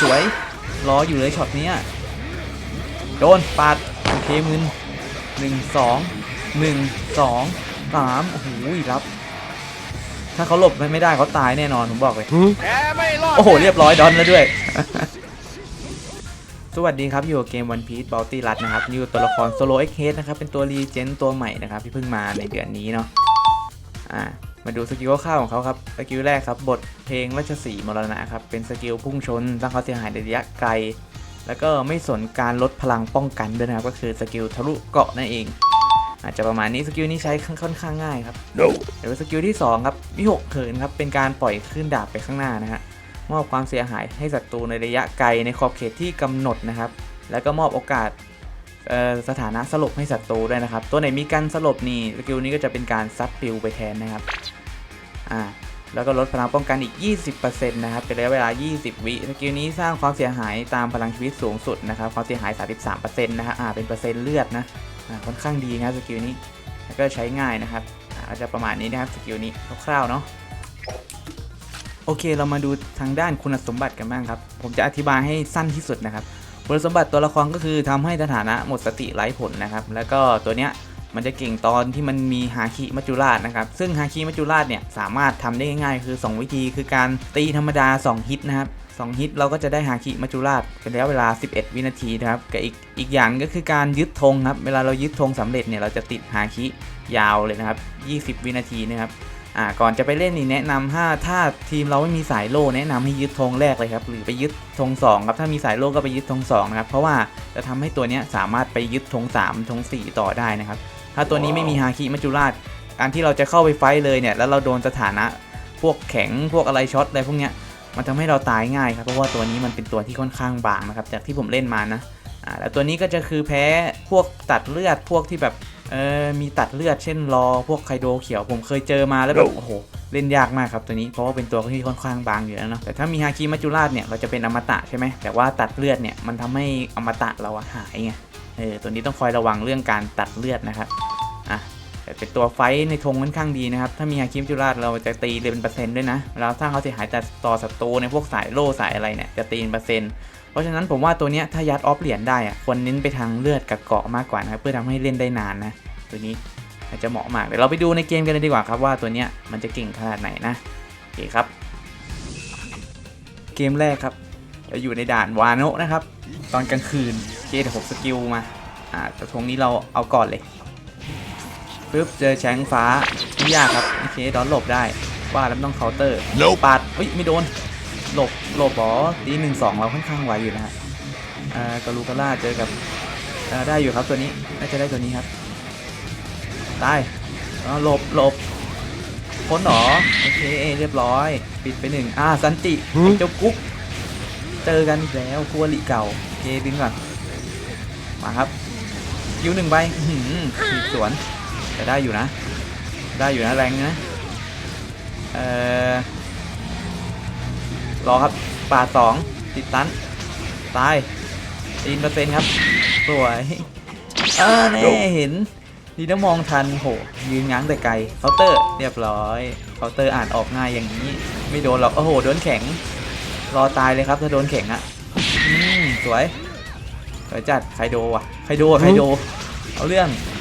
สวย รออยู่เลยช็อตเนี้ยโดนปาดโอเคมึนหนึ่งสองหนึ่งสองสามโอ้โหรับ ถ้าเขาหลบไม่ได้เขาตายแน่นอนผมบอกเลยแพ้ไม่รอดโอ้โห เรียบร้อยดอนแล้วด้วย สวัสดีครับ อยู่กับเกม One Piece Bounty รัดนะครับอยู่กับตัวละคร Solo X Head นะครับ เป็นตัวรีเจนตัวใหม่นะครับ ที่เพิ่งมาในเดือนนี้เนาะอ่า มาดูสกิลคร่าวๆของเขาครับสกิลแรกครับบทเพลงราชสีห์มรณะครับเป็นสกิลพุ่งชนสร้างความเสียหายในระยะไกล แล้วก็ไม่สนการลดพลังป้องกันด้วยนะครับก็คือสกิลทะลุเกาะนั่นเอง อาจจะประมาณนี้สกิลนี้ใช้ค่อนข้างง่ายครับ No เดี๋ยวสกิลที่2ครับวิหกเขินครับเป็นการปล่อยขึ้นดาบไปข้างหน้านะฮะมอบความเสียหายให้ศัตรูในระยะไกลในขอบเขตที่กำหนดนะครับ แล้วก็มอบโอกาสเอ่อสถานะสลบให้ศัตรูด้วยนะครับ ตัวไหนมีการสลบนี่สกิลนี้ก็จะเป็นการซัดปิวไปแทนนะครับ อ่าแล้วก็ลดพลังป้องกันอีก 20%นะครับ เป็นระยะเวลา 20 วิ สกิลนี้สร้างความเสียหายตามพลังชีวิตสูงสุดนะครับ ความเสียหาย 33%นะฮะ อ่า เป็นเปอร์เซ็นต์เลือดนะ อ่า ค่อนข้างดีนะสกิลนี้ แล้วก็ใช้ง่ายนะครับ อ่าจะประมาณนี้นะครับสกิลนี้คร่าวๆเนาะ โอเค เรามาดูทางด้านคุณสมบัติกันบ้างครับ ผมจะอธิบายให้สั้นที่สุดนะครับ คุณสมบัติตัวละครก็คือทำให้สถานะหมดสติไร้ผลนะครับ แล้วก็ตัวเนี้ย มันจะเก่งตอนที่มันมีฮาคิมัจจุราชนะครับซึ่งฮาคิมัจจุราชเนี่ยสามารถทำได้ง่ายๆคือ 2 วิธีคือการตีธรรมดา 2 ฮิตนะครับ2ฮิตเราก็จะได้ฮาคิมัจจุราชเป็นระยะเวลา 11 วินาทีนะครับกับอีกอีกอย่างก็คือการยึดธงครับเวลาเรายึดธงสำเร็จเนี่ยเราจะติดฮาคิยาวเลยนะครับ 20 วินาทีนะครับอ่าก่อนจะไปเล่นนี่แนะนำถ้าถ้าทีมเราไม่มีสายโล่แนะนำให้ยึดธงแรกเลยครับหรือไปยึดธงสองครับถ้ามีสายโล่ก็ไปยึดธงสองนะครับเพราะว่าจะทำให้ตัวนี้สามารถไปยึดธงสามธงสี่ต่อได้นะครับ ถ้าตัวนี้ไม่มีฮาคิมัจจุราช การที่เราจะเข้าไปไฟท์เลยเนี่ย แล้วเราโดนสถานะพวกแข็งพวกอะไรช็อตอะไรพวกเนี้ย มันทำให้เราตายง่ายครับ เพราะว่าตัวนี้มันเป็นตัวที่ค่อนข้างบางนะครับ จากที่ผมเล่นมานะ อ่า แล้วตัวนี้ก็จะคือแพ้พวกตัดเลือด พวกที่แบบ เออมีตัดเลือด เช่นรอ พวกไคโดเขียว ผมเคยเจอมาแล้วแบบ โอ้โห เล่นยากมากครับตัวนี้ เพราะว่าเป็นตัวที่ค่อนข้างบางอยู่แล้วเนาะ แต่ถ้ามีฮาคิมัจจุราชเนี่ย เราจะเป็นอมตะใช่ไหมแต่ว่าตัดเลือดเนี่ย มันทำให้อมตะเราอะหายไง เออ ตัวนี้ต้องคอยระวังเรื่องการตัดเลือดนะครับอะ แต่เป็นตัวไฟในธงค่อนข้างดีนะครับ ถ้ามีฮาคิมจุราชเราจะตีเลยเป็นเปอร์เซ็นต์ด้วยนะเวลาสร้างเขาเสียหายแต่ต่อศัตรูในพวกสายโล่สายอะไรเนี่ยจะตีเป็นเปอร์เซ็นต์เพราะฉะนั้นผมว่าตัวเนี้ยถ้ายัดออฟเหรียญได้อะควรเน้นไปทางเลือดกับเกาะมากกว่านะครับเพื่อทำให้เล่นได้นานนะตัวนี้อาจจะเหมาะมากเดี๋ยวเราไปดูในเกมกันเลยดีกว่าครับว่าตัวเนี้ยมันจะเก่งขนาดไหนนะโอเคครับ เกมแรกครับเราอยู่ในด่านวาโนะนะครับ ตอนกลางคืนเคเดี๋ยวผมสกิลมาอ่าแต่ทงนี้เราเอาก่อนเลย ปึ๊บเจอแชงฟ้าไม่ยากครับโอเคดอนหลบได้ว่าแล้วไม่ต้องเคาน์เตอร์ Nope ปาดเฮ้ยไม่โดนหลบหลบหรอตีหนึ่งสองเราค่อนข้างไวอยู่นะฮะอ่ากาลูกาล่าเจอกับอ่าได้อยู่ครับตัวนี้น่าจะได้ตัวนี้ครับตายอ๋อหลบหลบพ้นหรอโอเคเรียบร้อย ปิดไปหนึ่งอ่าสันติเจ้ากุ๊กเจอกันอีกแล้วคู่อริเก่าโอเคดึงก่อนมาครับคิวหนึ่งใบอื้อหือถีบสวน แต่ได้อยู่นะ ได้อยู่นะแรงนะเอ่อรอครับปาดสองติดตันตายตีนเปอร์เซ็นต์ครับสวยเออแน่เห็นดีนะมองทันโหยืนง้างแต่ไกลเคาน์เตอร์เรียบร้อยเคาน์เตอร์อ่านออกง่ายอย่างนี้ ไม่โดนหรอกโอ้โหโดนแข็ง รอตายเลยครับถ้าโดนแข็งอะอืมสวยสวยจัดไคโดว่ะไคโดอะไคโดเอาเรื่องโอ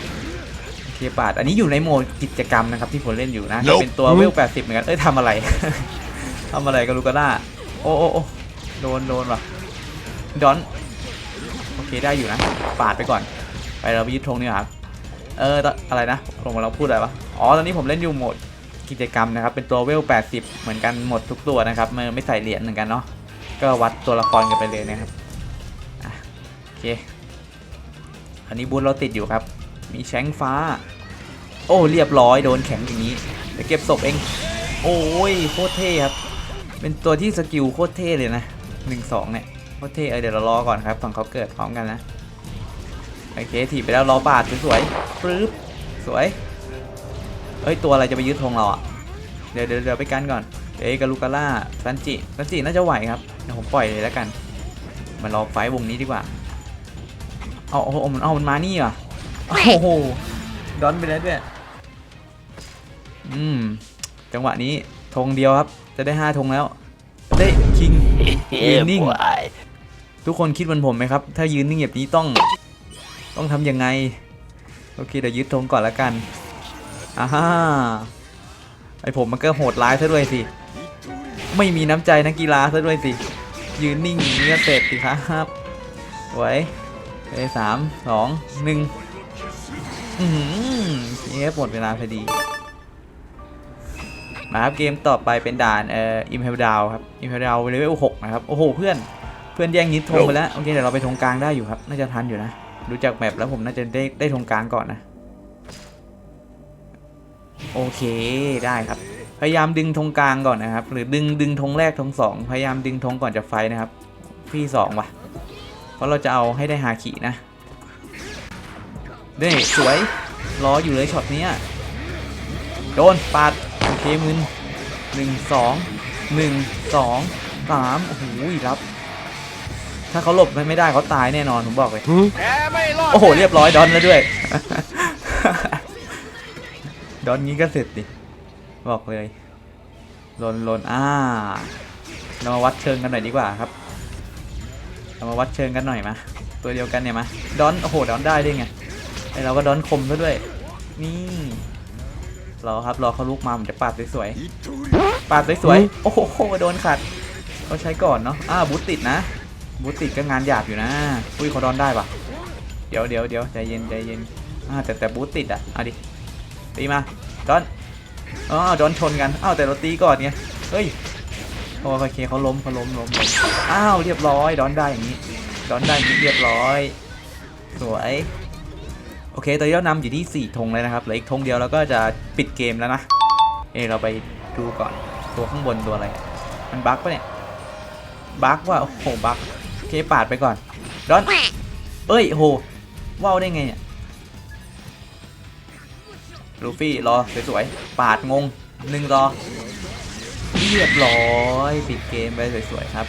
เคปาดอันนี้อยู่ในโหมดกิจกรรมนะครับที่ผมเล่นอยู่นะจะ Nope เป็นตัวเวล80 เหมือนกัน เอ้ยทำอะไร ทำอะไรกันลูกาน่าโอ้โอ้โอ้โดนโดนว่ะดอนโอเคได้อยู่นะ ปาดไปก่อน ไปเราไปยึดธงนี่ครับ เออตอนอะไรนะลงมาเราพูดอะไรวะ อ๋อ ตอนนี้ผมเล่นอยู่โหมดกิจกรรมนะครับ เป็นตัวเวล 80 เหมือนกันหมดทุกตัวนะครับไม่ไม่ใส่เหรียญเหมือนกันเนาะ ก็วัดตัวละครกันไปเลยนะครับอะโอเค อันนี้บูธเราติดอยู่ครับ มีแชงฟ้า โอ้เรียบร้อยโดนแข็งอย่างนี้เดี๋ยวเก็บศพเอง โอ้ยโคตรเท่ครับ เป็นตัวที่สกิลโคตรเท่เลยนะหนึ่งสองเนี่ยโคตรเท่เออเดี๋ยวเรารอก่อนครับฝั่งเขาเกิดพร้อมกันนะโอเคถีบไปแล้วรอบาดสวยๆปึ๊บสวยเอ้ยตัวอะไรจะไปยึดธงเราอะเดี๋ยวเดี๋ยวไปกันก่อนเอ้ยกาลูกาล่าซันจิซันจิน่าจะไหวครับเดี๋ยวผมปล่อยเลยแล้วกันมารอไฟวงนี้ดีกว่าเอาเอามันเอามันมานี่ว่ะ โอ้โหดอนไปแล้วด้วยอืมจังหวะนี้ธงเดียวครับ จะได้5ธงแล้ว ได้คิงยืนนิ่งทุกคนคิดเหมือนผมไหมครับ ถ้ายืนนิ่งแบบนี้ต้อง ต้องทำยังไง โอเคเดี๋ยวยึดธงก่อนละกันอ่าฮ่าไอผมมันก็โหดร้ายซะด้วยสิ ไม่มีน้ำใจนักกีฬาซะด้วยสิ ยืนนิ่งอย่างนี้ก็เสร็จสิครับไว้เอ้ยสามสองหนึ่ง อืมเอฟหมดเวลาพอดี มาครับเกมต่อไปเป็นด่านเอ่ออิมเพลดาวครับอิมเพลดาวเลเวลหกนะครับ โอ้โห เพื่อนเพื่อนแย่งยึดธงไปแล้ว โอเค เดี๋ยวเราไปธงกลางได้อยู่ครับ น่าจะทันอยู่นะ ดูจากแมปแล้วผมน่าจะได้ได้ธงกลางก่อนนะ โอเคได้ครับ พยายามดึงธงกลางก่อนนะครับ หรือดึงดึงธงแรกธงสองพยายามดึงธงก่อนจะไฟท์นะครับ พี่สองว่ะ เพราะเราจะเอาให้ได้ฮาคินะ นี่สวยรออยู่เลยช็อตเนี้ยโดนปาดโอเคมึนหนึ่งสองหนึ่งสองสามโอ้โหรับ ถ้าเขาหลบไม่ได้เขาตายแน่นอนผมบอกเลยแกไม่รอดโอ้โห เรียบร้อยดอนแล้วด้วย ดอนงี้ก็เสร็จดิบอกเลยลนลนอ่าเรามาวัดเชิงกันหน่อยดีกว่าครับเรามาวัดเชิงกันหน่อยมาตัวเดียวกันเนี่ยมาดอนโอ้โหดอนได้ด้วยไง ไอเราก็ดอนคมซะด้วย นี่รอครับรอเขาลุกมาผมจะปาดสวยๆปาดสวยๆโอ้โหโดนขัดเขาใช้ก่อนเนาะอ่าบูทติดนะบูทติดก็งานหยาบอยู่นะอุ้ยเขาดอนได้ปะเดี๋ยวเดี๋ยวเดี๋ยวใจเย็นใจเย็นอ่าแต่แต่บูทติดอะเอาดิตีมาดอนอ๋อดอนชนกันอ้าวแต่เราตีก่อนไงเฮ้ยโอเคเขาล้มเขาล้มล้มล้มอ้าวเรียบร้อยดอนได้อย่างนี้ดอนได้อย่างนี้เรียบร้อย สวย โอเคตอนนี้เรานำอยู่ที่สี่ธงเลยนะครับเหลืออีกธงเดียวแล้วก็จะปิดเกมแล้วนะ เอเราไปดูก่อนตัวข้างบนตัวอะไร มันบั๊กปะเนี่ย บั๊กว่าโอ้โหบั๊กโอเคปาดไปก่อนดอนเอ้ยโหว่าวได้ไงเนี่ยลูฟี่รอสวยๆปาดงงหนึ่งรอเรียบร้อยปิดเกมไปสวยๆครับ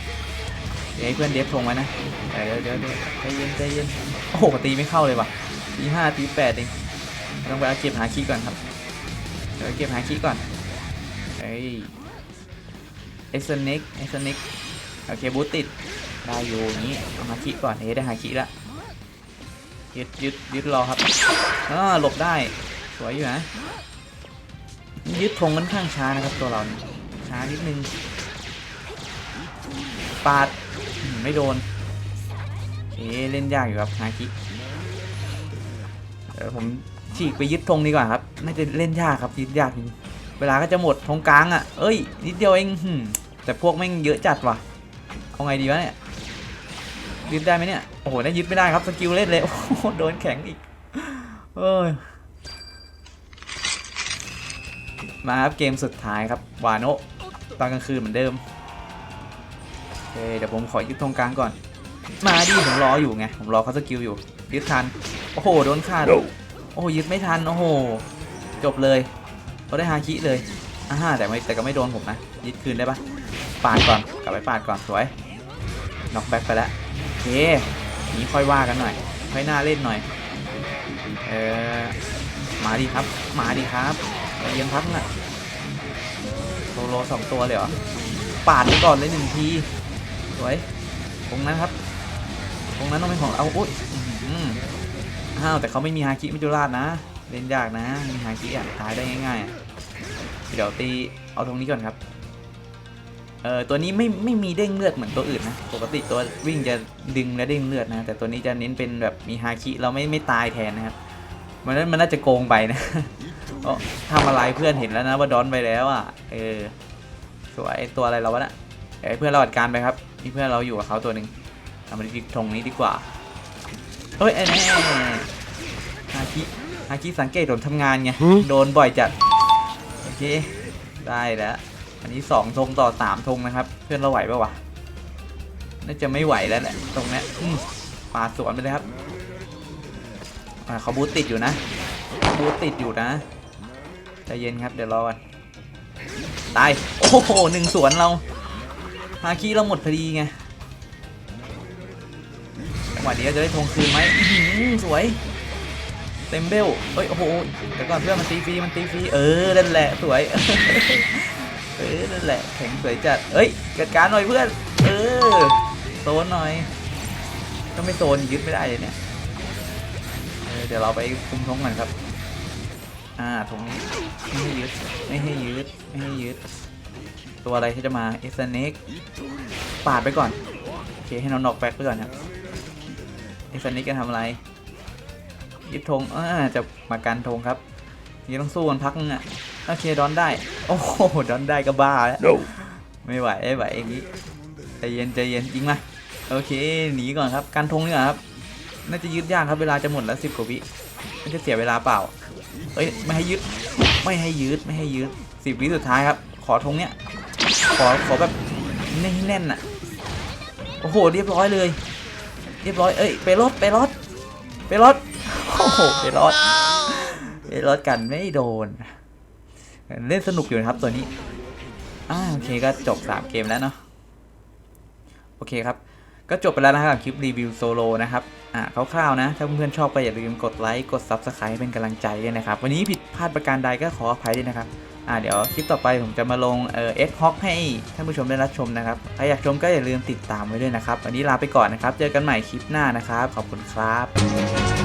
เดี๋ยวให้เพื่อนเดฟทงไว้นะเดี๋ยวเดี๋ยวใจเย็นใจเย็นโอ้โหตีไม่เข้าเลยว่ะ ตีห้าตีแปดเองต้องไปเอาเก็บหาคีก่อนครับเดี๋ยวเก็บหาคีก่อนเอ้ยเอ็กซ์เน็กเอ็กซ์เน็กโอเคบูตติดได้อยู่งนี้เอาฮาคิก่อนเอ๊ะได้ฮาคิแล้วยึดยึดยึดรอครับอ่าหลบได้สวยอยู่นะยึดธงค่อนข้างช้านะครับตัวเราช้านิดนึงปาดไม่โดน เอ๊เล่นยากอยู่ครับฮาคิ เออผมฉีกไปยึดธงดีกว่าครับ น่าจะเล่นยากครับยึดยากจริงเวลาก็จะหมดธงกลางอะ เอ้ย นิดเดียวเองแต่พวกแม่งเยอะจัดว่ะ เอาไงดีวะเนี่ย ยึดได้ไหมเนี่ย โอ้โหได้ยึดไม่ได้ครับสกิลเล่นเลย โอ้โหโดนแข็งอีก เอ้ย มาครับเกมสุดท้ายครับ วาโนตอนกลางคืนเหมือนเดิมโอเคเดี๋ยวผมขอยึดตรงกลางก่อน มาดิผมรออยู่ไง ผมรอเขาสกิลอยู่ ยึดทัน โอ้โห โดนขาด โอ้โห ยึดไม่ทัน โอ้โห จบเลยเขาได้ฮาคิเลยอ่าแต่ไม่แต่ก็ไม่โดนผมนะ ยึดคืนได้ปะปาดก่อน กลับไปปาดก่อน สวย น็อกแบ็กไปแล้วโอเคนี้ค่อยว่ากันหน่อย ค่อยน่าเล่นหน่อย เออมาดีครับ มาดีครับใจเย็นพักน่ะโซโลสองตัวเลยเหรอ ปาดไปก่อนเลยหนึ่งที สวย ตรงนั้นครับ ตรงนั้นต้องเป็นของเอาอุ้ย อ้าวแต่เขาไม่มีฮาคิมิจุราชนะ เล่นยากนะ มีฮาคิอะตายได้ง่ายๆ เดี๋ยวตีเอาตรงนี้ก่อนครับ เออตัวนี้ไม่ไม่มีเด้งเลือดเหมือนตัวอื่นนะ ปกติตัววิ่งจะดึงและเด้งเลือดนะ แต่ตัวนี้จะเน้นเป็นแบบมีฮาคิเราไม่ไม่ตายแทนนะครับ มันนั้นมันน่าจะโกงไปนะเอ้ทำอะไรเพื่อนเห็นแล้วนะว่าดอนไปแล้วอะ เออสวยตัวอะไรเราวะนะเดี๋ยวให้เพื่อนเราจัดการไปครับนี่เพื่อนเราอยู่กับเขาตัวหนึ่งทำมันดีตรงนี้ดีกว่า เฮ้ยไอ้แน่ฮาคิฮาคิสังเกตผมทำงานไง โดนบ่อยจัด โอเค ได้แล้ว อันนี้สองธงต่อสามธงนะครับ เพื่อนเราไหวปะวะ น่าจะไม่ไหวแล้วแหละ ตรงนี้อืมปาสวนไปเลยครับอ่าเขาบูติดอยู่นะ บูติดอยู่นะใจเย็นครับ เดี๋ยวรอกันตาย โอ้โหหนึ่งสวนเราฮาคิเราหมดพอดีไง หวะนี้จะได้ธงคืนไหมสวย เต็มเบลเอ้ยโอ้โหเดี๋ยวก่อนเพื่อนมันตีฟรีมันตีฟรีเออนั่นแหละสวยเออนั่นแหละแข็งสวยจัดเอ้ยจัดการหน่อยเพื่อนเออโซนหน่อยถ้าไม่โซนยึดไม่ได้เลยเนี่ยเออเดี๋ยวเราไปคุมทงก่อนครับ อ่าทงนี้ไม่ให้ยึดไม่ให้ยึดไม่ให้ยึดตัวอะไรที่จะมาเอสเน็กปาดไปก่อน โอเค ให้น้องนอกแบ็กไปก่อนครับ เอสเน็กจะทำอะไรยึดธงอ่าจะมากันธงครับยังต้องสู้กันพักนึงอะโอเคดอนได้ โอ้โหดอนได้ก็บ้าแล้วไม่ไหวไม่ไหวอย่างนี้ใจเย็นใจเย็นจริงมาโอเคหนีก่อนครับกันธงนี่ก่อนครับน่าจะยึดยากครับเวลาจะหมดแล้วสิบกว่าวิไม่จะเสียเวลาเปล่าเอ้ยไม่ให้ยึดไม่ให้ยึดไม่ให้ยึดสิบวิสุดท้ายครับ ขอธงเนี้ยขอขอแบบแน่นๆน่ะโอ้โหเรียบร้อยเลย เรียบร้อย เอ้ยไปรถไปรถไปรถโอ้โหไปรถไปรถกันไม่โดน เล่นสนุกอยู่นะครับตัวนี้อ่าโอเคก็จบ 3 เกมแล้วเนาะโอเคครับ ก็จบไปแล้วนะครับคลิปรีวิวโซโลนะครับอ่าคร่าวๆนะ ถ้าเพื่อนๆชอบก็อย่าลืมกดไลค์กด Subscribe เป็นกำลังใจด้วยนะครับ วันนี้ผิดพลาดประการใดก็ขออภัยด้วยนะครับ อ่าเดี๋ยวคลิปต่อไปผมจะมาลงเอ่อเอ็กฮอกให้ท่านผู้ชมได้รับชมนะครับ ใครอยากชมก็อย่าลืมติดตามไว้ด้วยนะครับ วันนี้ลาไปก่อนนะครับ เจอกันใหม่คลิปหน้านะครับ ขอบคุณครับ